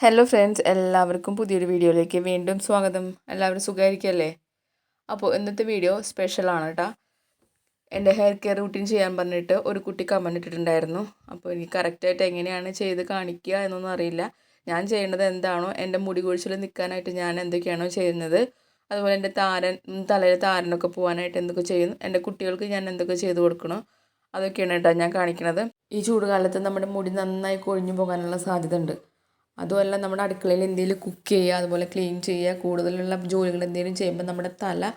Hello friends എല്ലാവർക്കും പുതിയൊരു വീഡിയോയിലേക്ക് വീണ്ടും സ്വാഗതം. എല്ലാവരും സുഖമായിരിക്കല്ലേ? അപ്പോൾ ഇന്നത്തെ വീഡിയോ സ്പെഷ്യലാണ് കേട്ടോ എന്റെ ഹെയർ കെയർ റൂട്ടീൻ ചെയ്യാൻ പറഞ്ഞിട്ട് ഒരു കുട്ടി കമ്മിട്ടിട്ടുണ്ടായിരുന്നു അപ്പോൾ എനിക്ക് കറക്റ്റായിട്ട് എങ്ങനെയാണ് ചെയ്ത് കാണിക്കുക എന്നൊന്നും അറിയില്ല. ഞാൻ ചെയ്യേണ്ടത് എന്താണോ എന്റെ മുടി കൊഴിച്ചിൽ നിൽക്കാനായിട്ട് ഞാൻ എന്തൊക്കെയാണോ ചെയ്യുന്നത് അതുപോലെ എന്റെ താരൻ തലയിൽ താരനൊക്കെ പോകാനായിട്ട് എന്തൊക്കെ ചെയ്യുന്നു എന്റെ കുട്ടികൾക്ക് ഞാൻ എന്തൊക്കെ ചെയ്ത് കൊടുക്കണോ അതൊക്കെയാണ് കേട്ടോ ഞാൻ കാണിക്കുന്നത് ഈ ചൂടുകാലത്ത് നമ്മുടെ മുടി നന്നായി കൊഴിഞ്ഞു പോകാനുള്ള സാധ്യത ഉണ്ട്. അതുമല്ല നമ്മുടെ അടുക്കളയിൽ എന്തെങ്കിലും കുക്ക് ചെയ്യുക അതുപോലെ ക്ലീൻ ചെയ്യുക കൂടുതലുള്ള ജോലികൾ എന്തെങ്കിലും ചെയ്യുമ്പോൾ നമ്മുടെ തല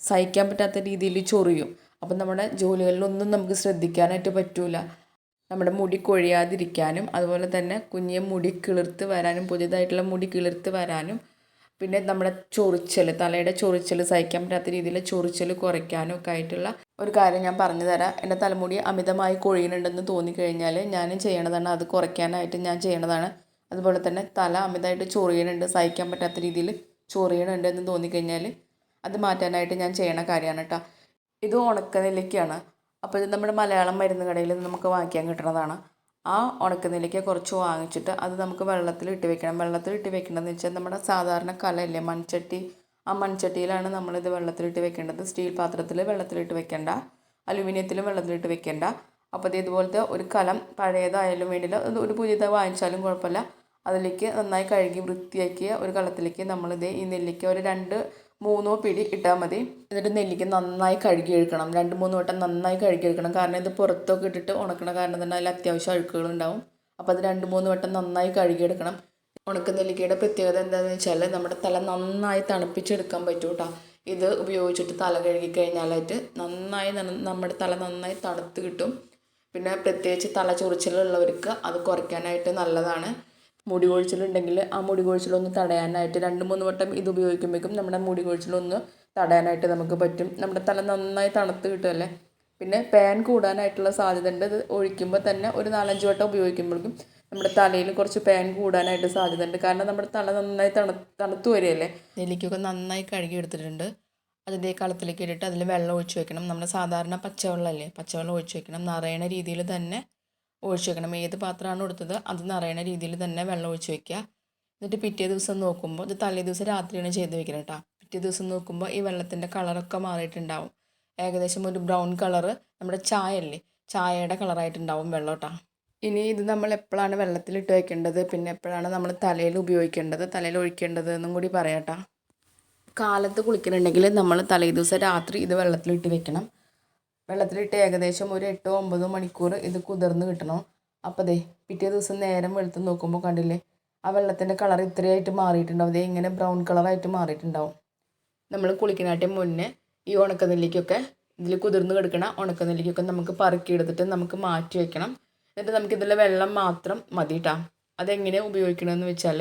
സഹിക്കാൻ പറ്റാത്ത രീതിയിൽ ചൊറിയും. അപ്പം നമ്മുടെ ജോലികളിലൊന്നും നമുക്ക് ശ്രദ്ധിക്കാനായിട്ട് പറ്റില്ല നമ്മുടെ മുടി കൊഴിയാതിരിക്കാനും അതുപോലെ തന്നെ കുഞ്ഞിയെ മുടി കിളിർത്ത് വരാനും പുതിയതായിട്ടുള്ള മുടി കിളിർത്ത് വരാനും പിന്നെ നമ്മുടെ ചൊറിച്ചൽ തലയുടെ ചൊറിച്ചൽ സഹിക്കാൻ പറ്റാത്ത രീതിയിൽ ചൊറിച്ചൽ കുറയ്ക്കാനും ഒക്കെ ആയിട്ടുള്ള ഒരു കാര്യം ഞാൻ പറഞ്ഞു തരാം. എന്റെ തലമുടി അമിതമായി കൊഴിയുന്നുണ്ടെന്ന് തോന്നിക്കഴിഞ്ഞാൽ ഞാൻ ചെയ്യണതാണ്. അത് കുറയ്ക്കാനായിട്ട് ഞാൻ ചെയ്യണതാണ്. അതുപോലെ തന്നെ തല അമിതമായിട്ട് ചൊറിയണുണ്ട് സഹിക്കാൻ പറ്റാത്ത രീതിയിൽ ചൊറിയണുണ്ട് എന്ന് തോന്നിക്കഴിഞ്ഞാൽ അത് മാറ്റാനായിട്ട് ഞാൻ ചെയ്യണ കാര്യമാണ് കേട്ടോ ഇത് ഉണക്കനെല്ലിക്കയാണ്. അപ്പോൾ ഇത് നമ്മുടെ മലയാളം മരുന്ന് കടയിൽ നമുക്ക് വാങ്ങിക്കാൻ കിട്ടുന്നതാണ്. ആ ഉണക്കനെല്ലിക്ക കുറച്ച് വാങ്ങിച്ചിട്ട് അത് നമുക്ക് വെള്ളത്തിൽ ഇട്ട് വെക്കണം. വെള്ളത്തിൽ ഇട്ട് വെക്കണമെന്ന് വെച്ചാൽ നമ്മുടെ സാധാരണ കലയില്ലേ? മൺചട്ടി. ആ മൺചട്ടിയിലാണ് നമ്മളിത് വെള്ളത്തിലിട്ട് വെക്കേണ്ടത്. സ്റ്റീൽ പാത്രത്തിൽ വെള്ളത്തിലിട്ട് വെക്കേണ്ട. അലുമിനിയത്തിലും വെള്ളത്തിലിട്ട് വെക്കേണ്ട. അപ്പോൾ ഇതുപോലത്തെ ഒരു കലം പഴയതായാലും വേണ്ടില്ല. ഒരു പുതിയത് വാങ്ങിച്ചാലും കുഴപ്പമില്ല. അതിലേക്ക് നന്നായി കഴുകി വൃത്തിയാക്കിയ ഒരു കളത്തിലേക്ക് നമ്മളിത് ഈ നെല്ലിക്ക ഒരു രണ്ട് മൂന്നോ പിടി ഇട്ടാൽ മതി. എന്നിട്ട് നെല്ലിക്ക നന്നായി കഴുകി എടുക്കണം രണ്ട് മൂന്ന് വട്ടം നന്നായി കഴുകി എടുക്കണം കാരണം ഇത് പുറത്തൊക്കെ ഇട്ടിട്ട് ഉണക്കണ കാരണം തന്നെ അതിൽ അത്യാവശ്യം അഴുക്കുകളുണ്ടാവും. അപ്പോൾ അത് രണ്ട് മൂന്ന് വട്ടം നന്നായി കഴുകിയെടുക്കണം. ഉണക്ക നെല്ലിക്കയുടെ പ്രത്യേകത എന്താണെന്ന് വെച്ചാൽ നമ്മുടെ തല നന്നായി തണുപ്പിച്ചെടുക്കാൻ പറ്റും കേട്ടോ ഇത് ഉപയോഗിച്ചിട്ട് തല കഴുകി കഴിഞ്ഞാലായിട്ട് നന്നായി നമ്മുടെ തല നന്നായി തണുത്ത് കിട്ടും. പിന്നെ പ്രത്യേകിച്ച് തല ചൊറിച്ചിലുള്ളവർക്ക് അത് കുറയ്ക്കാനായിട്ട് നല്ലതാണ്. മുടി കൊഴിച്ചിലുണ്ടെങ്കിൽ ആ മുടി കൊഴിച്ചിലൊന്ന് തടയാനായിട്ട് രണ്ട് മൂന്ന് വട്ടം ഇത് ഉപയോഗിക്കുമ്പോഴേക്കും നമ്മുടെ മുടി കൊഴിച്ചിലൊന്ന് തടയാനായിട്ട് നമുക്ക് പറ്റും. നമ്മുടെ തല നന്നായി തണുത്ത് കിട്ടുമല്ലേ? പിന്നെ പാൻ കൂടാനായിട്ടുള്ള സാധ്യത ഉണ്ട് ഇത് ഒഴിക്കുമ്പോൾ തന്നെ ഒരു നാലഞ്ച് വട്ടം ഉപയോഗിക്കുമ്പോഴേക്കും നമ്മുടെ തലയിൽ കുറച്ച് പാൻ കൂടാനായിട്ട് സാധ്യത ഉണ്ട് കാരണം നമ്മുടെ തല നന്നായി തണു തണുത്ത് വരികയല്ലേ? നെല്ലിക്കൊക്കെ നന്നായി കഴുകി എടുത്തിട്ടുണ്ട്. അതിന്റെ കളത്തിലേക്ക് ഇട്ടിട്ട് അതിൽ വെള്ളം ഒഴിച്ച് വെക്കണം. നമ്മുടെ സാധാരണ പച്ചവെള്ളമല്ലേ? പച്ചവെള്ളം ഒഴിച്ച് വെക്കണം. നിറയണ രീതിയിൽ തന്നെ ഒഴിച്ച് വെക്കണം ഏത് പാത്രമാണ് കൊടുത്തത് അത് നിറയണ രീതിയിൽ തന്നെ വെള്ളം ഒഴിച്ച് വെക്കുക. എന്നിട്ട് പിറ്റേ ദിവസം നോക്കുമ്പോൾ ഇത് തലേ ദിവസം രാത്രിയാണ് ചെയ്ത് വെക്കണം കേട്ടോ പിറ്റേ ദിവസം നോക്കുമ്പോൾ ഈ വെള്ളത്തിന്റെ കളറൊക്കെ മാറിയിട്ടുണ്ടാവും. ഏകദേശം ഒരു ബ്രൗൺ കളറ് നമ്മുടെ ചായ അല്ലേ ചായയുടെ കളറായിട്ടുണ്ടാവും വെള്ളം കേട്ടോ ഇനി ഇത് നമ്മൾ എപ്പോഴാണ് വെള്ളത്തിൽ ഇട്ട് വെക്കേണ്ടത്? പിന്നെ എപ്പോഴാണ് നമ്മൾ തലയിൽ ഉപയോഗിക്കേണ്ടത്? തലയിൽ ഒഴിക്കേണ്ടത് എന്നും കൂടി പറയാം കേട്ടോ കാലത്ത് കുളിക്കുന്നുണ്ടെങ്കിൽ നമ്മൾ തലേ ദിവസം രാത്രി ഇത് വെള്ളത്തിലിട്ട് വെക്കണം. വെള്ളത്തിലിട്ട് ഏകദേശം ഒരു എട്ടോ ഒമ്പതോ മണിക്കൂർ ഇത് കുതിർന്ന് കിട്ടണം. അപ്പോൾ ദേ പിറ്റേ ദിവസം നേരം വെളുത്ത് നോക്കുമ്പോൾ കണ്ടില്ലേ ആ വെള്ളത്തിന്റെ കളർ ഇത്രയായിട്ട് മാറിയിട്ടുണ്ടാവും. അതേ ഇങ്ങനെ ബ്രൗൺ കളറായിട്ട് മാറിയിട്ടുണ്ടാവും. നമ്മൾ കുളിക്കനായിട്ട് മുന്നേ ഈ ഉണക്കനെല്ലിക്കൊക്കെ ഇതിൽ കുതിർന്ന് കിടക്കണ ഉണക്കനെല്ലിക്കൊക്കെ നമുക്ക് പറക്കിയെടുത്തിട്ട് നമുക്ക് മാറ്റി വയ്ക്കണം എന്നിട്ട് നമുക്കിതിലെ വെള്ളം മാത്രം മതി കേട്ടോ അതെങ്ങനെ ഉപയോഗിക്കണമെന്ന് വെച്ചാൽ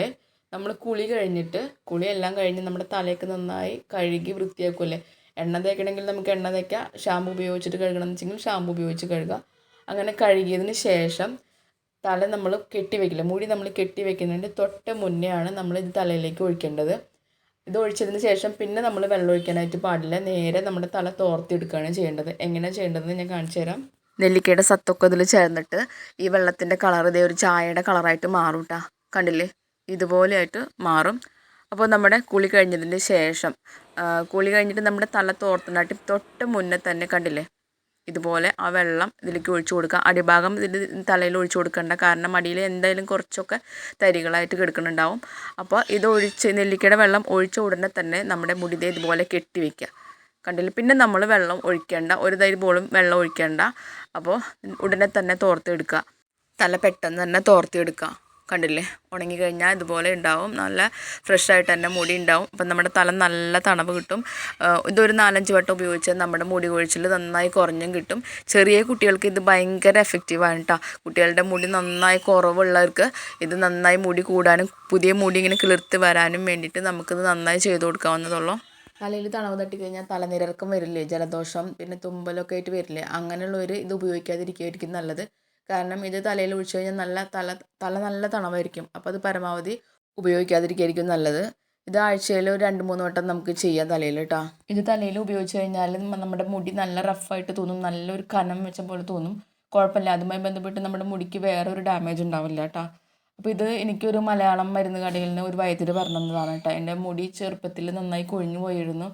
നമ്മൾ കുളി കഴിഞ്ഞിട്ട് കുളിയെല്ലാം കഴിഞ്ഞ് നമ്മുടെ തലയൊക്കെ നന്നായി കഴുകി വൃത്തിയാക്കുമല്ലേ എണ്ണ തേക്കണമെങ്കിൽ നമുക്ക് എണ്ണ തേക്കാം. ഷാമ്പു ഉപയോഗിച്ചിട്ട് കഴുകണമെന്ന് വെച്ചെങ്കിൽ ഷാമ്പു ഉപയോഗിച്ച് കഴുകുക അങ്ങനെ കഴുകിയതിന് ശേഷം തല നമ്മൾ കെട്ടി വെക്കില്ല. മുടി നമ്മൾ കെട്ടി വെക്കുന്നതിന്റെ തൊട്ട് മുന്നേ ആണ് നമ്മൾ ഇത് തലയിലേക്ക് ഒഴിക്കേണ്ടത്. ഇത് ഒഴിച്ചതിന് ശേഷം പിന്നെ നമ്മൾ വെള്ളം ഒഴിക്കാനായിട്ട് പാടില്ല. നേരെ നമ്മുടെ തല തോർത്തിയെടുക്കുകയാണ് ചെയ്യേണ്ടത്. എങ്ങനെയാണ് ചെയ്യേണ്ടതെന്ന് ഞാൻ കാണിച്ചു തരാം. നെല്ലിക്കയുടെ സത്തൊക്കെ ഇതിൽ ചേർന്നിട്ട് ഈ വെള്ളത്തിന്റെ കളർ ഇതേ ഒരു ചായയുടെ കളറായിട്ട് മാറും കേട്ടോ കണ്ടില്ലേ? ഇതുപോലെയായിട്ട് മാറും. അപ്പോൾ നമ്മുടെ കുളി കഴിഞ്ഞതിന് ശേഷം കുളി കഴിഞ്ഞിട്ട് നമ്മുടെ തല തോർത്തുണ്ടാട്ടി തൊട്ട് മുന്നേ തന്നെ കണ്ടില്ലേ? ഇതുപോലെ ആ വെള്ളം ഇതിലേക്ക് ഒഴിച്ചു കൊടുക്കുക. അടിഭാഗം ഇതിൽ തലയിൽ ഒഴിച്ചു കൊടുക്കേണ്ട കാരണം അടിയിൽ എന്തായാലും കുറച്ചൊക്കെ തരികളായിട്ട് കിടക്കുന്നുണ്ടാവും. അപ്പോൾ ഇത് ഒഴിച്ച് നെല്ലിക്കയുടെ വെള്ളം ഒഴിച്ച ഉടനെ തന്നെ നമ്മുടെ മുടിതെ ഇതുപോലെ കെട്ടി വയ്ക്കുക കണ്ടില്ല? പിന്നെ നമ്മൾ വെള്ളം ഒഴിക്കേണ്ട ഒരു തൈര് പോലും വെള്ളം ഒഴിക്കേണ്ട. അപ്പോൾ ഉടനെ തന്നെ തോർത്തെടുക്കുക തല പെട്ടെന്ന് തന്നെ തോർത്തിയെടുക്കുക കണ്ടില്ലേ? ഉണങ്ങി കഴിഞ്ഞാൽ ഇതുപോലെ ഉണ്ടാവും. നല്ല ഫ്രഷ് ആയിട്ട് തന്നെ മുടി ഉണ്ടാവും. അപ്പം നമ്മുടെ തല നല്ല തണവ് കിട്ടും. ഇതൊരു നാലഞ്ച് വട്ടം ഉപയോഗിച്ചാൽ നമ്മുടെ മുടി കൊഴിച്ചിൽ നന്നായി കുറഞ്ഞും കിട്ടും. ചെറിയ കുട്ടികൾക്ക് ഇത് ഭയങ്കര എഫക്റ്റീവാണ് കേട്ടോ കുട്ടികളുടെ മുടി നന്നായി കുറവുള്ളവർക്ക് ഇത് നന്നായി മുടി കൂടാനും പുതിയ മുടി ഇങ്ങനെ കിളിർത്ത് വരാനും വേണ്ടിയിട്ട് നമുക്കിത് നന്നായി ചെയ്ത് കൊടുക്കാവുന്നതുള്ളൂ. തലയിൽ തണവ് തട്ടിക്കഴിഞ്ഞാൽ തലനിരക്കം വരില്ലേ? ജലദോഷം പിന്നെ തുമ്പലൊക്കെ ആയിട്ട് വരില്ലേ? അങ്ങനെയുള്ളവർ ഇത് ഉപയോഗിക്കാതിരിക്കുകയായിരിക്കും നല്ലത്. കാരണം ഇത് തലയിൽ ഒഴിച്ചു കഴിഞ്ഞാൽ നല്ല തല തല നല്ല തണവായിരിക്കും. അപ്പോൾ അത് പരമാവധി ഉപയോഗിക്കാതിരിക്കുകയായിരിക്കും നല്ലത്. ഇത് ആഴ്ചയിൽ ഒരു രണ്ട് മൂന്ന് വട്ടം നമുക്ക് ചെയ്യാം തലയിൽ കേട്ടോ. ഇത് തലയിൽ ഉപയോഗിച്ച് കഴിഞ്ഞാൽ നമ്മുടെ മുടി നല്ല റഫായിട്ട് തോന്നും. നല്ലൊരു കനം വെച്ച പോലെ തോന്നും. കുഴപ്പമില്ല. അതുമായി ബന്ധപ്പെട്ട് നമ്മുടെ മുടിക്ക് വേറെ ഒരു ഡാമേജ് ഉണ്ടാവില്ല കേട്ടോ. അപ്പോൾ ഇത് എനിക്കൊരു മലയാളം മരുന്ന് കടയിൽ നിന്ന് ഒരു വൈദ്യുതി പറഞ്ഞതാണ് കേട്ടോ. എന്റെ മുടി ചെറുപ്പത്തിൽ നന്നായി കൊഴിഞ്ഞു പോയിരുന്നു.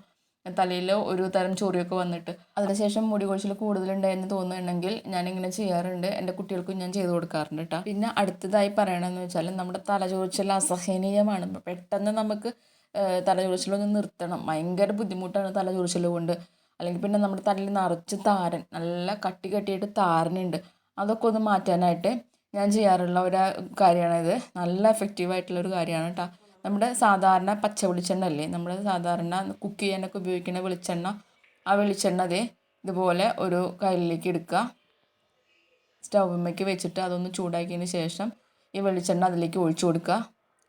തലയിൽ ഒരു തരം ചൊറിയൊക്കെ വന്നിട്ട്. അതിനുശേഷം മുടി കൊഴിച്ചിൽ കൂടുതലുണ്ടായെന്ന് തോന്നുന്നുണ്ടെങ്കിൽ ഞാൻ ഇങ്ങനെ ചെയ്യാറുണ്ട്. എന്റെ കുട്ടികൾക്കും ഞാൻ ചെയ്തു കൊടുക്കാറുണ്ട് കേട്ടോ പിന്നെ അടുത്തതായി പറയണമെന്ന് വെച്ചാൽ നമ്മുടെ തല തലചൊറിച്ചിൽ അസഹനീയമാണ്. പെട്ടെന്ന് നമുക്ക് തല തലചൊറിച്ചിലൊന്ന് നിർത്തണം. ഭയങ്കര ബുദ്ധിമുട്ടാണ് തലചൊറിച്ചിൽ കൊണ്ട്. അല്ലെങ്കിൽ പിന്നെ നമ്മുടെ തലയിൽ നിറച്ച് താരൻ നല്ല കട്ടി കട്ടിയായിട്ട് താരനുണ്ട്. അതൊക്കെ ഒന്ന് മാറ്റാനായിട്ട് ഞാൻ ചെയ്യാറുള്ള ഒരു കാര്യമാണിത്. നല്ല എഫക്റ്റീവായിട്ടുള്ള ഒരു കാര്യമാണ് കേട്ടോ നമ്മുടെ സാധാരണ പച്ച വെളിച്ചെണ്ണ അല്ലേ നമ്മൾ സാധാരണ കുക്ക് ചെയ്യാനൊക്കെ ഉപയോഗിക്കുന്ന വെളിച്ചെണ്ണ ആ വെളിച്ചെണ്ണ അതേ ഇതുപോലെ ഒരു കയ്യിലേക്ക് എടുക്കുക. സ്റ്റൗമ്മയ്ക്ക് വെച്ചിട്ട് അതൊന്ന് ചൂടാക്കിയതിന് ശേഷം ഈ വെളിച്ചെണ്ണ അതിലേക്ക് ഒഴിച്ചു കൊടുക്കുക.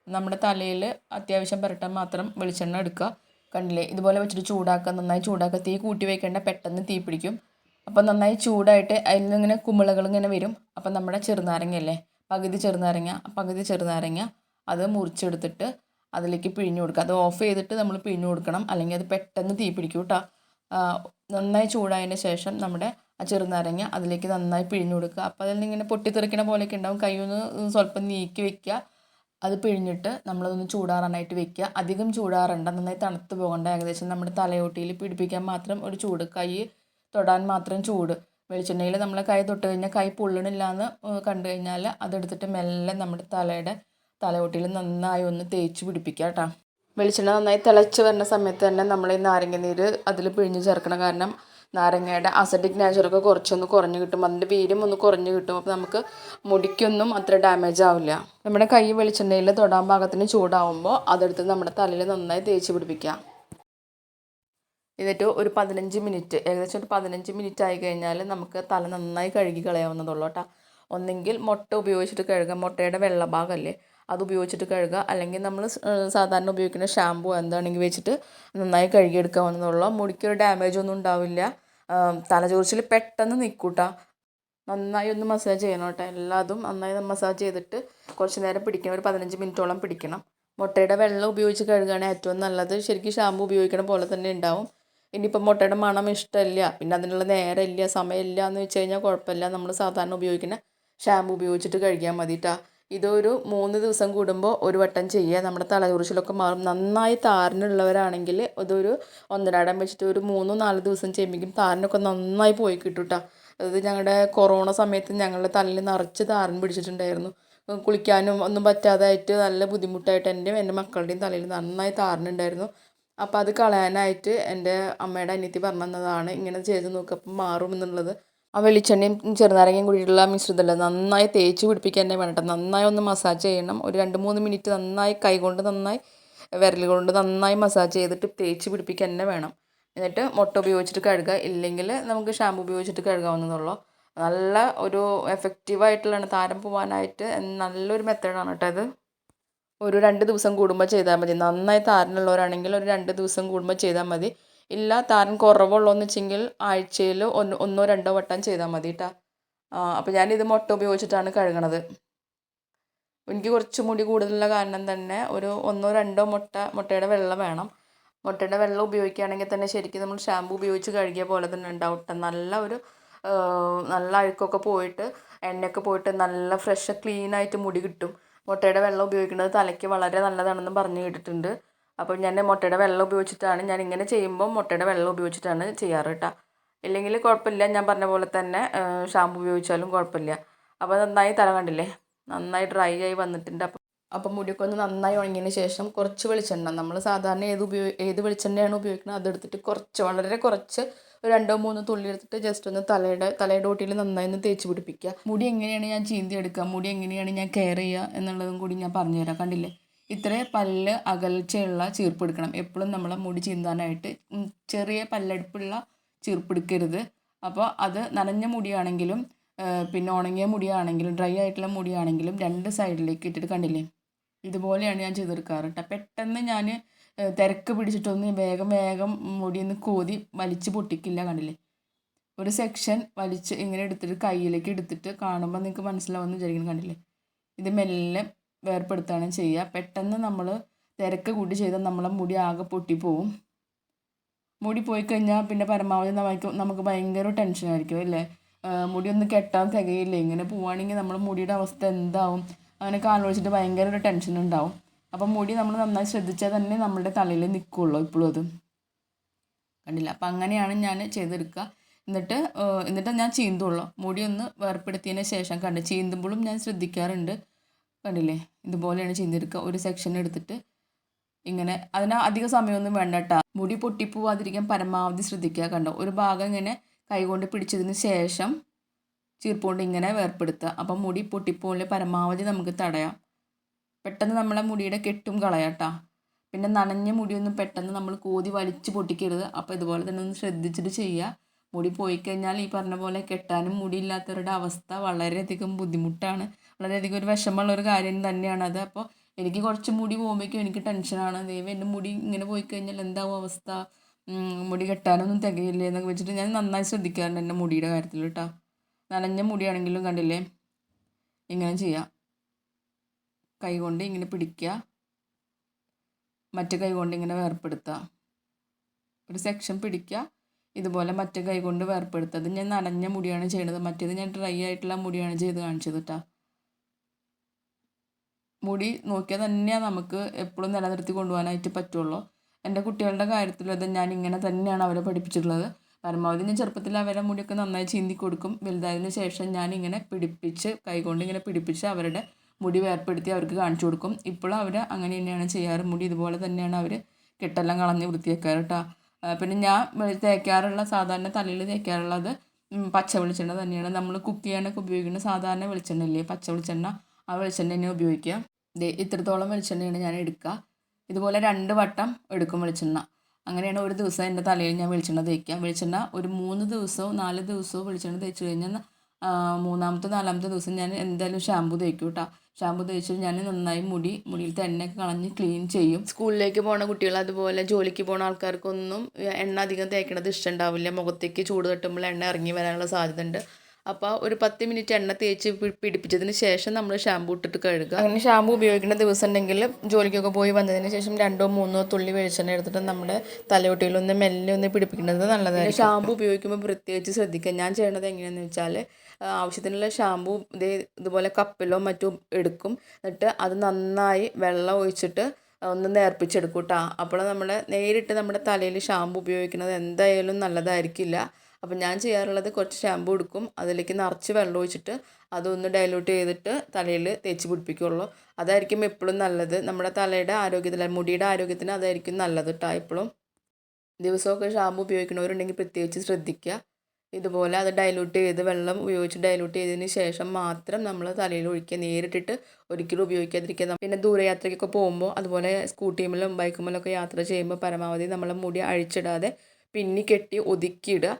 നമ്മുടെ തലയിൽ അത്യാവശ്യം പുരട്ടാൻ മാത്രം വെളിച്ചെണ്ണ എടുക്കുക. കണ്ടില്ലേ? ഇതുപോലെ വെച്ചിട്ട് ചൂടാക്കുക. നന്നായി ചൂടാക്കുക. തീ കൂട്ടി വയ്ക്കേണ്ട പെട്ടെന്ന് തീ പിടിക്കും. അപ്പം നന്നായി ചൂടായിട്ട് അതിൽ നിന്ന് ഇങ്ങനെ കുമിളകൾ ഇങ്ങനെ വരും. അപ്പം നമ്മുടെ ചെറുനാരങ്ങ അല്ലേ പകുതി ചെറുനാരങ്ങ പകുതി ചെറുനാരങ്ങ അത് മുറിച്ചെടുത്തിട്ട് അതിലേക്ക് പിഴിഞ്ഞു കൊടുക്കുക. അത് ഓഫ് ചെയ്തിട്ട് നമ്മൾ പിഴിഞ്ഞു കൊടുക്കണം. അല്ലെങ്കിൽ അത് പെട്ടെന്ന് തീ പിടിക്കും കേട്ടോ നന്നായി ചൂടായതിന് ശേഷം നമ്മുടെ ആ ചെറുനാരങ്ങ അതിലേക്ക് നന്നായി പിഴിഞ്ഞു കൊടുക്കുക. അപ്പോൾ അതിൽ നിന്ന് ഇങ്ങനെ പൊട്ടിത്തെറിക്കണ പോലെയൊക്കെ ഉണ്ടാവും. കൈ ഒന്ന് സ്വല്പം നീക്കി വെക്കുക. അത് പിഴിഞ്ഞിട്ട് നമ്മളതൊന്ന് ചൂടാറാനായിട്ട് വെക്കുക. അധികം ചൂടാറണ്ട. നന്നായി തണുത്ത് പോകണ്ട. ഏകദേശം നമ്മുടെ തലയോട്ടിയിൽ പിടിപ്പിക്കാൻ മാത്രം ഒരു ചൂട്. കൈ തൊടാൻ മാത്രം ചൂട്. വെളിച്ചെണ്ണയിൽ നമ്മളെ കൈ തൊട്ട് കഴിഞ്ഞാൽ കൈ പൊള്ളണില്ല എന്ന് കണ്ടു കഴിഞ്ഞാൽ അതെടുത്തിട്ട് മെല്ലെ നമ്മുടെ തലയുടെ തലയോട്ടിയിൽ നന്നായി ഒന്ന് തേച്ച് പിടിപ്പിക്കുക കേട്ടോ. വെളിച്ചെണ്ണ നന്നായി തിളച്ച് വരുന്ന സമയത്ത് തന്നെ നമ്മൾ ഈ നാരങ്ങ നീര് അതിൽ പിഴിഞ്ഞ് ചേർക്കണം. കാരണം നാരങ്ങയുടെ അസഡിക് നാച്ചുറൊക്കെ കുറച്ചൊന്ന് കുറഞ്ഞു കിട്ടും. അതിന്റെ വീര്യം ഒന്ന് കുറഞ്ഞു കിട്ടും. അപ്പോൾ നമുക്ക് മുടിക്കൊന്നും അത്ര ഡാമേജ് ആവില്ല. നമ്മുടെ കൈ വെളിച്ചെണ്ണയിൽ തൊടാൻ ഭാഗത്തിന് ചൂടാവുമ്പോൾ അതെടുത്ത് നമ്മുടെ തലയിൽ നന്നായി തേച്ച് പിടിപ്പിക്കുക എന്നിട്ട് ഒരു പതിനഞ്ച് മിനിറ്റ് ഏകദേശം ഒരു പതിനഞ്ച് മിനിറ്റ് ആയി കഴിഞ്ഞാൽ നമുക്ക് തല നന്നായി കഴുകി കളയാവുന്നതുള്ളൂ കേട്ടോ. ഒന്നെങ്കിൽ മുട്ട ഉപയോഗിച്ചിട്ട് കഴുകാം. മുട്ടയുടെ വെള്ള ഭാഗമല്ലേ അത് ഉപയോഗിച്ചിട്ട് കഴുകുക. അല്ലെങ്കിൽ നമ്മൾ സാധാരണ ഉപയോഗിക്കുന്ന ഷാമ്പു എന്താണെങ്കിൽ വെച്ചിട്ട് നന്നായി കഴുകിയെടുക്കാവുന്നതുള്ളൂ. മുടിക്കൊരു ഡാമേജ് ഒന്നും ഉണ്ടാവില്ല. തലചൊറിച്ചിൽ പെട്ടെന്ന് നിൽക്കൂട്ട നന്നായി ഒന്ന് മസാജ് ചെയ്യണം കേട്ടോ. എല്ലാതും നന്നായി മസാജ് ചെയ്തിട്ട് കുറച്ച് നേരം പിടിക്കണം. ഒരു പതിനഞ്ച് മിനിറ്റോളം പിടിക്കണം. മുട്ടയുടെ വെള്ളം ഉപയോഗിച്ച് കഴുകുകയാണ് ഏറ്റവും നല്ലത്. ശരിക്കും ഷാമ്പു ഉപയോഗിക്കണ പോലെ തന്നെ ഉണ്ടാവും. ഇനിയിപ്പോൾ മുട്ടയുടെ മണം ഇഷ്ടമില്ല പിന്നെ അതിനുള്ള നേരമില്ല സമയമില്ല എന്ന് വെച്ച് കഴിഞ്ഞാൽ കുഴപ്പമില്ല. നമ്മൾ സാധാരണ ഉപയോഗിക്കുന്ന ഷാമ്പു ഉപയോഗിച്ചിട്ട് കഴുകിയാൽ മതി ഇതൊരു മൂന്ന് ദിവസം കൂടുമ്പോൾ ഒരു വട്ടം ചെയ്യുക. നമ്മുടെ തലചൊറിച്ചിലൊക്കെ മാറും. നന്നായി താരനുള്ളവരാണെങ്കിൽ അതൊരു ഒന്നരാടം വെച്ചിട്ട് ഒരു മൂന്നോ നാല് ദിവസം ചെയ്യുമ്പോഴേക്കും താരനൊക്കെ നന്നായി പോയി കിട്ടും കേട്ടോ അത് ഞങ്ങളുടെ കൊറോണ സമയത്ത് ഞങ്ങളുടെ തലയിൽ നിറച്ച് താരൻ പിടിച്ചിട്ടുണ്ടായിരുന്നു. കുളിക്കാനും ഒന്നും പറ്റാതായിട്ട് നല്ല ബുദ്ധിമുട്ടായിട്ട് എന്റെയും എന്റെ മക്കളുടെയും തലയിൽ നന്നായി താരനുണ്ടായിരുന്നു. അപ്പോൾ അത് കളയാനായിട്ട് എന്റെ അമ്മയുടെ അനിയത്തി പറഞ്ഞു തന്നതാണ് ഇങ്ങനെ ചെയ്ത് നോക്കപ്പം മാറും എന്നുള്ളത്. ആ വെളിച്ചെണ്ണയും ചെറുനാരങ്ങയും കൂടിയിട്ടുള്ള മിശ്രിതമല്ല? നന്നായി തേച്ച് പിടിപ്പിക്കാൻ തന്നെ വേണം നന്നായി ഒന്ന് മസാജ് ചെയ്യണം. ഒരു രണ്ട് മൂന്ന് മിനിറ്റ് നന്നായി കൈകൊണ്ട് നന്നായി വിരൽ കൊണ്ട് നന്നായി മസാജ് ചെയ്തിട്ട് തേച്ച് പിടിപ്പിക്കാൻ തന്നെ വേണം. എന്നിട്ട് മുട്ട ഉപയോഗിച്ചിട്ട് കഴുകുക. ഇല്ലെങ്കിൽ നമുക്ക് ഷാമ്പു ഉപയോഗിച്ചിട്ട് കഴുകാവുന്നതുള്ളൂ നല്ല ഒരു എഫക്റ്റീവായിട്ടുള്ളതാണ് താരം പോവാനായിട്ട് നല്ലൊരു മെത്തേഡാണ് കേട്ടോ ഇത്. ഒരു രണ്ട് ദിവസം കൂടുമ്പോൾ ചെയ്താൽ മതി. നന്നായി താരനുള്ളവരാണെങ്കിൽ ഒരു രണ്ട് ദിവസം കൂടുമ്പോൾ ചെയ്താൽ മതി. ഇല്ല താരൻ കുറവുള്ളൂന്ന് വെച്ചെങ്കിൽ ആഴ്ചയിൽ ഒന്ന് ഒന്നോ രണ്ടോ വട്ടം ചെയ്താൽ മതി കേട്ടോ അപ്പോൾ ഞാനിത് മുട്ട ഉപയോഗിച്ചിട്ടാണ് കഴുകണത്. എനിക്ക് കുറച്ച് മുടി കൂടുതലുള്ള കാരണം തന്നെ ഒരു ഒന്നോ രണ്ടോ മുട്ട മുട്ടയുടെ വെള്ളം വേണം. മുട്ടയുടെ വെള്ളം ഉപയോഗിക്കുകയാണെങ്കിൽ തന്നെ ശരിക്കും നമ്മൾ ഷാമ്പു ഉപയോഗിച്ച് കഴുകിയ പോലെ തന്നെ ഉണ്ടാവും നല്ല ഒരു നല്ല അഴുക്കൊക്കെ പോയിട്ട് എണ്ണയൊക്കെ പോയിട്ട് നല്ല ഫ്രഷ് ക്ലീനായിട്ട് മുടി കിട്ടും. മുട്ടയുടെ വെള്ളം ഉപയോഗിക്കുന്നത് തലയ്ക്ക് വളരെ നല്ലതാണെന്ന് പറഞ്ഞു കേട്ടിട്ടുണ്ട്. അപ്പോൾ ഞാൻ മുട്ടയുടെ വെള്ളം ഉപയോഗിച്ചിട്ടാണ് ഞാൻ ഇങ്ങനെ ചെയ്യുമ്പോൾ മുട്ടയുടെ വെള്ളം ഉപയോഗിച്ചിട്ടാണ് ചെയ്യാറ് കേട്ടോ. ഇല്ലെങ്കിൽ കുഴപ്പമില്ല ഞാൻ പറഞ്ഞ പോലെ തന്നെ ഷാമ്പു ഉപയോഗിച്ചാലും കുഴപ്പമില്ല. അപ്പോൾ നന്നായി തല കണ്ടില്ലേ? നന്നായി ഡ്രൈ ആയി വന്നിട്ടുണ്ട്. അപ്പോൾ അപ്പോൾ മുടിയൊക്കെ ഒന്ന് നന്നായി ഉണങ്ങിയതിന് ശേഷം കുറച്ച് വെളിച്ചെണ്ണ നമ്മൾ സാധാരണ ഏത് ഉപയോഗ ഏത് വെളിച്ചെണ്ണയാണ് ഉപയോഗിക്കുന്നത് അതെടുത്തിട്ട് കുറച്ച് വളരെ കുറച്ച് രണ്ടോ മൂന്നോ തുള്ളി എടുത്തിട്ട് ജസ്റ്റ് ഒന്ന് തലയുടെ തലയുടെ ഓട്ടിയിൽ നന്നായി ഒന്ന് തേച്ച് പിടിപ്പിക്കുക. മുടി എങ്ങനെയാണ് ഞാൻ ചീന്തി എടുക്കുക? മുടി എങ്ങനെയാണ് ഞാൻ കെയർ ചെയ്യുക? എന്നുള്ളതും കൂടി ഞാൻ പറഞ്ഞുതരാം. കണ്ടില്ലേ? ഇത്ര പല്ല് അകൽച്ചയുള്ള ചീർപ്പ് എടുക്കണം എപ്പോഴും നമ്മൾ മുടി ചീന്താനായിട്ട് ചെറിയ പല്ലെടുപ്പുള്ള ചീർപ്പ് എടുക്കരുത് അപ്പോൾ അത് നനഞ്ഞ മുടിയാണെങ്കിലും പിന്നെ ഉണങ്ങിയ മുടിയാണെങ്കിലും ഡ്രൈ ആയിട്ടുള്ള മുടിയാണെങ്കിലും രണ്ട് സൈഡിലേക്ക് ഇട്ടിട്ട് കണ്ടില്ലേ? ഇതുപോലെയാണ് ഞാൻ ചെയ്തെടുക്കാറ് കേട്ടോ പെട്ടെന്ന് ഞാൻ തിരക്ക് പിടിച്ചിട്ടൊന്ന് വേഗം വേഗം മുടിയൊന്ന് കോതി വലിച്ച് പൊട്ടിക്കില്ല കണ്ടില്ലേ? ഒരു സെക്ഷൻ വലിച്ച് ഇങ്ങനെ എടുത്തിട്ട് കയ്യിലേക്ക് എടുത്തിട്ട് കാണുമ്പോൾ നിങ്ങൾക്ക് മനസ്സിലാവുമെന്ന് വിചാരിക്കുന്നു കണ്ടില്ലേ? ഇത് മെല്ലെ വേർപ്പെടുത്തുകയാണ് ചെയ്യുക. പെട്ടെന്ന് നമ്മൾ തിരക്ക് കൂട്ടി ചെയ്താൽ നമ്മളെ മുടി ആകെ പൊട്ടിപ്പോവും. മുടി പോയി കഴിഞ്ഞാൽ പിന്നെ പരമാവധി നമുക്ക് നമുക്ക് ഭയങ്കര ടെൻഷനായിരിക്കും അല്ലേ? മുടി ഒന്ന് കെട്ടാൻ തികയില്ല? ഇങ്ങനെ പോവുകയാണെങ്കിൽ നമ്മൾ മുടിയുടെ അവസ്ഥ എന്താവും? അങ്ങനെ കാലൊഴിച്ചിട്ട് ഭയങ്കര ഒരു ടെൻഷൻ ഉണ്ടാവും. അപ്പം മുടി നമ്മൾ നന്നായി ശ്രദ്ധിച്ചാൽ തന്നെ നമ്മുടെ തലയിൽ നിൽക്കുള്ളൂ ഇപ്പോഴും അത്. കണ്ടില്ല? അപ്പം അങ്ങനെയാണ് ഞാൻ ചെയ്തെടുക്കുക. എന്നിട്ട് എന്നിട്ട് ഞാൻ ചീന്തുള്ളൂ. മുടി ഒന്ന് വേർപ്പെടുത്തിയതിന് ശേഷം കണ്ട് ചീന്തുമ്പോഴും ഞാൻ ശ്രദ്ധിക്കാറുണ്ട്. കണ്ടില്ലേ? ഇതുപോലെയാണ് ചെയ്തെടുക്കുക ഒരു സെക്ഷൻ എടുത്തിട്ട് ഇങ്ങനെ അതിന് അധിക സമയമൊന്നും വേണ്ട കേട്ടോ മുടി പൊട്ടിപ്പോവാതിരിക്കാൻ പരമാവധി ശ്രദ്ധിക്കുക കണ്ടോ? ഒരു ഭാഗം ഇങ്ങനെ കൈകൊണ്ട് പിടിച്ചതിന് ശേഷം ചീർപ്പുകൊണ്ട് ഇങ്ങനെ വേർപ്പെടുത്തുക. അപ്പം മുടി പൊട്ടിപ്പോലെ പരമാവധി നമുക്ക് തടയാം. പെട്ടെന്ന് നമ്മളെ മുടിയുടെ കെട്ടും കളയാട്ടാ പിന്നെ നനഞ്ഞ മുടിയൊന്നും പെട്ടെന്ന് നമ്മൾ കോതി വലിച്ചു പൊട്ടിക്കരുത്. അപ്പോൾ ഇതുപോലെ തന്നെ ഒന്ന് ശ്രദ്ധിച്ചിട്ട് ചെയ്യുക. മുടി പോയി കഴിഞ്ഞാൽ ഈ പറഞ്ഞ പോലെ കെട്ടാനും മുടിയില്ലാത്തവരുടെ അവസ്ഥ വളരെയധികം ബുദ്ധിമുട്ടാണ്. വളരെയധികം ഒരു വിഷമമുള്ള ഒരു കാര്യം അത് അപ്പോൾ എനിക്ക് കുറച്ച് മുടി പോകുമ്പോഴേക്കും എനിക്ക് ടെൻഷനാണ് ദൈവം എന്റെ മുടി ഇങ്ങനെ പോയി കഴിഞ്ഞാൽ എന്താവും അവസ്ഥ? മുടി കെട്ടാനൊന്നും തികയില്ലേ എന്നൊക്കെ വെച്ചിട്ട് ഞാൻ നന്നായി ശ്രദ്ധിക്കാറുണ്ട് എന്റെ മുടിയുടെ കാര്യത്തിൽ കേട്ടോ. നനഞ്ഞ മുടിയാണെങ്കിലും കണ്ടില്ലേ? ഇങ്ങനെ ചെയ്യാം. കൈ കൊണ്ട് ഇങ്ങനെ പിടിക്കുക. മറ്റേ കൈ കൊണ്ട് ഇങ്ങനെ വേർപ്പെടുത്തുക. ഒരു സെക്ഷൻ പിടിക്കുക. ഇതുപോലെ മറ്റേ കൈ കൊണ്ട് വേർപ്പെടുത്തുക. അത് ഞാൻ നനഞ്ഞ മുടിയാണ് ചെയ്യണത് മറ്റേത് ഞാൻ ഡ്രൈ ആയിട്ടുള്ള മുടിയാണ് ചെയ്ത് കാണിച്ചത് കേട്ടോ. മുടി നോക്കിയാൽ തന്നെയാണ് നമുക്ക് എപ്പോഴും നിലനിർത്തി കൊണ്ടുപോകാനായിട്ട് പറ്റുള്ളൂ. എന്റെ കുട്ടികളുടെ കാര്യത്തിലത് ഞാൻ ഇങ്ങനെ തന്നെയാണ് അവരെ പഠിപ്പിച്ചിട്ടുള്ളത്. പരമാവധി ഞാൻ ചെറുപ്പത്തിൽ അവരെ മുടിയൊക്കെ നന്നായി ചീന്തി കൊടുക്കും. വലുതായതിനു ശേഷം ഞാൻ ഇങ്ങനെ പിടിപ്പിച്ച് കൈകൊണ്ട് ഇങ്ങനെ പിടിപ്പിച്ച് അവരുടെ മുടി വേർപ്പെടുത്തി അവർക്ക് കാണിച്ചു കൊടുക്കും. ഇപ്പോഴും അവർ അങ്ങനെ തന്നെയാണ് ചെയ്യാറ്. മുടി ഇതുപോലെ തന്നെയാണ് അവർ കെട്ടെല്ലാം കളഞ്ഞ് വൃത്തിയാക്കാറ് കേട്ടോ പിന്നെ ഞാൻ തേക്കാറുള്ള സാധാരണ തലയിൽ തേക്കാറുള്ളത് പച്ച വെളിച്ചെണ്ണ തന്നെയാണ്. നമ്മൾ കുക്ക് ചെയ്യാനൊക്കെ ഉപയോഗിക്കുന്ന സാധാരണ വെളിച്ചെണ്ണ ഇല്ലേ പച്ച വെളിച്ചെണ്ണ ആ വെളിച്ചെണ്ണ തന്നെ ഉപയോഗിക്കുക. ഇത്രത്തോളം വെളിച്ചെണ്ണയാണ് ഞാൻ എടുക്കുക. ഇതുപോലെ രണ്ട് വട്ടം എടുക്കും വെളിച്ചെണ്ണ. അങ്ങനെയാണ് ഒരു ദിവസം എന്റെ തലയിൽ ഞാൻ വെളിച്ചെണ്ണ തേക്കുക. വെളിച്ചെണ്ണ ഒരു മൂന്ന് ദിവസവും നാല് ദിവസവും വെളിച്ചെണ്ണ തേച്ച് കഴിഞ്ഞാൽ മൂന്നാമത്തെ നാലാമത്തെ ദിവസം ഞാൻ എന്തായാലും ഷാമ്പു തേക്കും കേട്ടോ ഷാമ്പു തേച്ച് ഞാൻ നന്നായി മുടി മുടിയിൽ തന്നെ കളഞ്ഞ് ക്ലീൻ ചെയ്യും. സ്കൂളിലേക്ക് പോണ കുട്ടികൾ അതുപോലെ ജോലിക്ക് പോണ ആൾക്കാർക്കൊന്നും എണ്ണ അധികം തേക്കണത് ഇഷ്ടമുണ്ടാവില്ല മുഖത്തേക്ക് ചൂട് തട്ടുമ്പോൾ എണ്ണ ഇറങ്ങി വരാനുള്ള സാധ്യത ഉണ്ട്. അപ്പോൾ ഒരു പത്ത് മിനിറ്റ് എണ്ണ തേച്ച് പിടിപ്പിച്ചതിന് ശേഷം നമ്മൾ ഷാമ്പു ഇട്ടിട്ട് കഴുകുക അങ്ങനെ ഷാമ്പു ഉപയോഗിക്കേണ്ട ദിവസം ഉണ്ടെങ്കിൽ ജോലിക്കൊക്കെ പോയി വന്നതിന് ശേഷം രണ്ടോ മൂന്നോ തുള്ളി വെളിച്ചെണ്ണ എടുത്തിട്ട് നമ്മുടെ തലയൊട്ടിയിലൊന്ന് മെല്ലെ ഒന്ന് പിടിപ്പിക്കുന്നത് നല്ലതായിരിക്കും. ഷാമ്പു ഉപയോഗിക്കുമ്പോൾ പ്രത്യേകിച്ച് ശ്രദ്ധിക്കുക ഞാൻ ചെയ്യണത് എങ്ങനെയാണെന്ന് വെച്ചാൽ ആവശ്യത്തിനുള്ള ഷാമ്പു ഇതേ ഇതുപോലെ കപ്പിലോ മറ്റോ എടുക്കും. എന്നിട്ട് അത് നന്നായി വെള്ളം ഒഴിച്ചിട്ട് ഒന്ന് നേർപ്പിച്ചെടുക്കൂട്ടാ കേട്ടോ അപ്പോൾ നമ്മൾ നേരിട്ട് നമ്മുടെ തലയിൽ ഷാമ്പു ഉപയോഗിക്കുന്നത് എന്തായാലും നല്ലതായിരിക്കില്ല. അപ്പം ഞാൻ ചെയ്യാറുള്ളത് കുറച്ച് ഷാമ്പു എടുക്കും. അതിലേക്ക് നിറച്ച് വെള്ളം ഒഴിച്ചിട്ട് അതൊന്ന് ഡൈലൂട്ട് ചെയ്തിട്ട് തലയിൽ തേച്ച് പിടിപ്പിക്കുകയുള്ളൂ അതായിരിക്കും എപ്പോഴും നല്ലത്. നമ്മുടെ തലയുടെ ആരോഗ്യത്തിന് മുടിയുടെ ആരോഗ്യത്തിന് അതായിരിക്കും നല്ലത് കേട്ടോ എപ്പോഴും ദിവസമൊക്കെ ഷാമ്പു ഉപയോഗിക്കുന്നവരുണ്ടെങ്കിൽ പ്രത്യേകിച്ച് ശ്രദ്ധിക്കുക. ഇതുപോലെ അത് ഡൈലൂട്ട് ചെയ്ത് വെള്ളം ഉപയോഗിച്ച് ഡൈലൂട്ട് ചെയ്തതിന് ശേഷം മാത്രം നമ്മൾ തലയിൽ ഒഴിക്കുക. നേരിട്ടിട്ട് ഒരിക്കലും ഉപയോഗിക്കാതിരിക്കുക. പിന്നെ ദൂരയാത്രയ്ക്കൊക്കെ പോകുമ്പോൾ അതുപോലെ സ്കൂട്ടിയിലും ബൈക്കുമേലൊക്കെ യാത്ര ചെയ്യുമ്പോൾ പരമാവധി നമ്മൾ മുടി അഴിച്ചിടാതെ പിന്നി കെട്ടി ഒതുക്കിയിടുക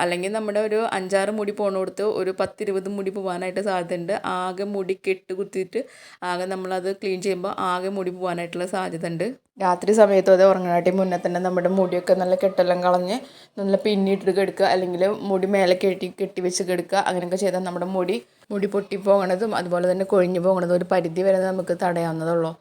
അല്ലെങ്കിൽ നമ്മുടെ ഒരു അഞ്ചാറ് മുടി പോണോടത്ത് ഒരു പത്തിരുപത് മുടി പോകാനായിട്ട് സാധ്യതയുണ്ട്. ആകെ മുടി കെട്ട് കുത്തിയിട്ട് ആകെ നമ്മളത് ക്ലീൻ ചെയ്യുമ്പോൾ ആകെ മുടി പോകാനായിട്ടുള്ള സാധ്യത ഉണ്ട് രാത്രി സമയത്തും അത് ഉറങ്ങാനായിട്ട് മുന്നേ തന്നെ നമ്മുടെ മുടിയൊക്കെ നല്ല കെട്ടെല്ലാം കളഞ്ഞ് നല്ല പിന്നിട്ട് കെടുക്കുക അല്ലെങ്കിൽ മുടി മേലെ കെട്ടി കെട്ടി വെച്ച് കെടുക്കുക അങ്ങനെയൊക്കെ ചെയ്താൽ നമ്മുടെ മുടി മുടി പൊട്ടി പോകണതും അതുപോലെ തന്നെ കൊഴിഞ്ഞു പോകണതും ഒരു പരിധി വരെ നമുക്ക് തടയാവുന്നതുള്ളൂ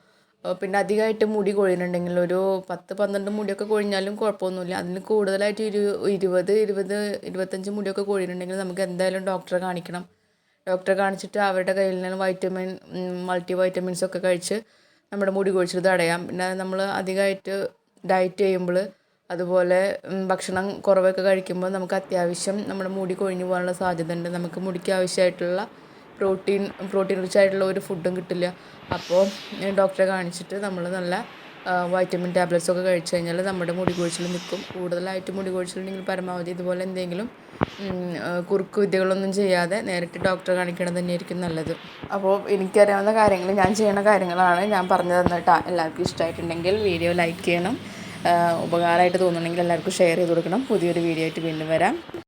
പിന്നെ അധികമായിട്ട് മുടി കൊഴിയുന്നുണ്ടെങ്കിൽ ഒരു പത്ത് പന്ത്രണ്ട് മുടിയൊക്കെ കൊഴിഞ്ഞാലും കുഴപ്പമൊന്നുമില്ല. അതിന് കൂടുതലായിട്ട് ഇരു ഇരുപത് ഇരുപത് ഇരുപത്തഞ്ച് മുടിയൊക്കെ കൊഴിയുന്നുണ്ടെങ്കിൽ നമുക്ക് എന്തായാലും ഡോക്ടറെ കാണിക്കണം. ഡോക്ടറെ കാണിച്ചിട്ട് അവരുടെ കയ്യിൽ നിന്ന് വൈറ്റമിൻ മൾട്ടി വൈറ്റമിൻസ് ഒക്കെ കഴിച്ച് നമ്മുടെ മുടി കൊഴിച്ചിൽ തടയാം. പിന്നെ നമ്മൾ അധികമായിട്ട് ഡയറ്റ് ചെയ്യുമ്പോൾ അതുപോലെ ഭക്ഷണം കുറവൊക്കെ കഴിക്കുമ്പോൾ നമുക്ക് അത്യാവശ്യം നമ്മുടെ മുടി കൊഴിഞ്ഞു പോകാനുള്ള സാധ്യത ഉണ്ട് നമുക്ക് മുടിക്ക് ആവശ്യമായിട്ടുള്ള പ്രോട്ടീൻ പ്രോട്ടീൻ റിച്ച് ആയിട്ടുള്ള ഒരു ഫുഡും കിട്ടില്ല. അപ്പോൾ ഡോക്ടറെ കാണിച്ചിട്ട് നമ്മൾ നല്ല വൈറ്റമിൻ ടാബ്ലറ്റ്സ് ഒക്കെ കഴിച്ചു കഴിഞ്ഞാൽ നമ്മുടെ മുടി കൊഴിച്ചിൽ നിൽക്കും കൂടുതലായിട്ട് മുടി കൊഴിച്ചിലുണ്ടെങ്കിൽ പരമാവധി ഇതുപോലെ എന്തെങ്കിലും കുറുക്ക് വിദ്യകളൊന്നും ചെയ്യാതെ നേരിട്ട് ഡോക്ടറെ കാണിക്കണം തന്നെയായിരിക്കും നല്ലത്. അപ്പോൾ എനിക്കറിയാവുന്ന കാര്യങ്ങൾ ഞാൻ ചെയ്യുന്ന കാര്യങ്ങളാണ് ഞാൻ പറഞ്ഞു തന്നിട്ട് എല്ലാവർക്കും ഇഷ്ടമായിട്ടുണ്ടെങ്കിൽ വീഡിയോ ലൈക്ക് ചെയ്യണം. ഉപകാരമായിട്ട് തോന്നുന്നുണ്ടെങ്കിൽ എല്ലാവർക്കും ഷെയർ ചെയ്ത് കൊടുക്കണം. പുതിയൊരു വീഡിയോ ആയിട്ട് വീണ്ടും വരാം.